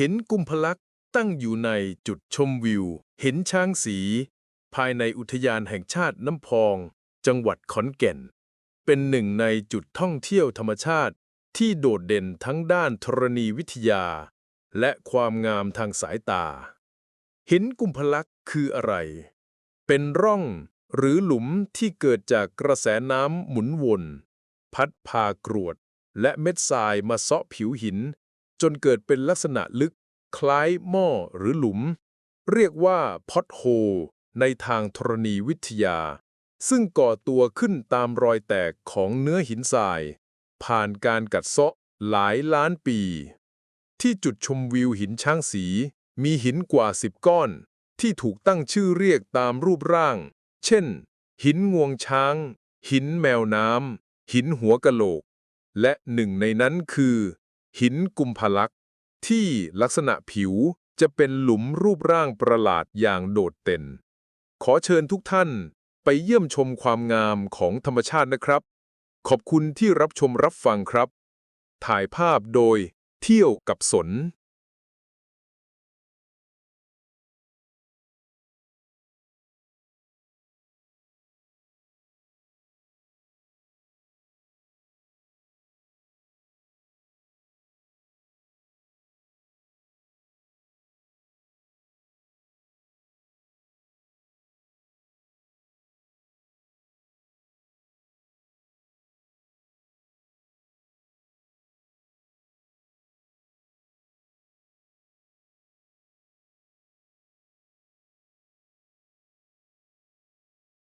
เห็นกุมพลักษ์ตั้งอยู่ในจุดชมวิว เห็นช้างสี ภายในอุทยานแห่งชาติน้ำพอง จังหวัดขอนแก่น เป็นหนึ่งในจุดท่องเที่ยวธรรมชาติที่โดดเด่นทั้งด้านธรณีวิทยา และความงามทางสายตา หินกุมพลักษ์คืออะไร เป็นร่องหรือหลุมที่เกิดจากกระแสน้ำหมุนวน พัดพากรวด และเม็ดทรายมาเซาะผิวหิน จนเกิดเป็นลักษณะลึก คล้ายหม้อหรือหลุม เรียกว่าพอตโฮในทางธรณีวิทยา ซึ่งก่อตัวขึ้นตามรอยแตกของเนื้อหินทราย ผ่านการกัดเซาะหลายล้านปี ที่จุดชมวิวหินช้างสี มีหินกว่าสิบก้อน ที่ถูกตั้งชื่อเรียกตามรูปร่าง เช่น หินงวงช้าง หินแมวน้ำหินหัวกะโหลก และหนึ่งในนั้นคือ หินกุมภลักษ์ที่ลักษณะผิวจะเป็นหลุมรูปร่างประหลาดอย่างโดดเด่น ขอเชิญทุกท่านไปเยี่ยมชมความงามของธรรมชาตินะครับ ขอบคุณที่รับชมรับฟังครับ ถ่ายภาพโดยเที่ยวกับสน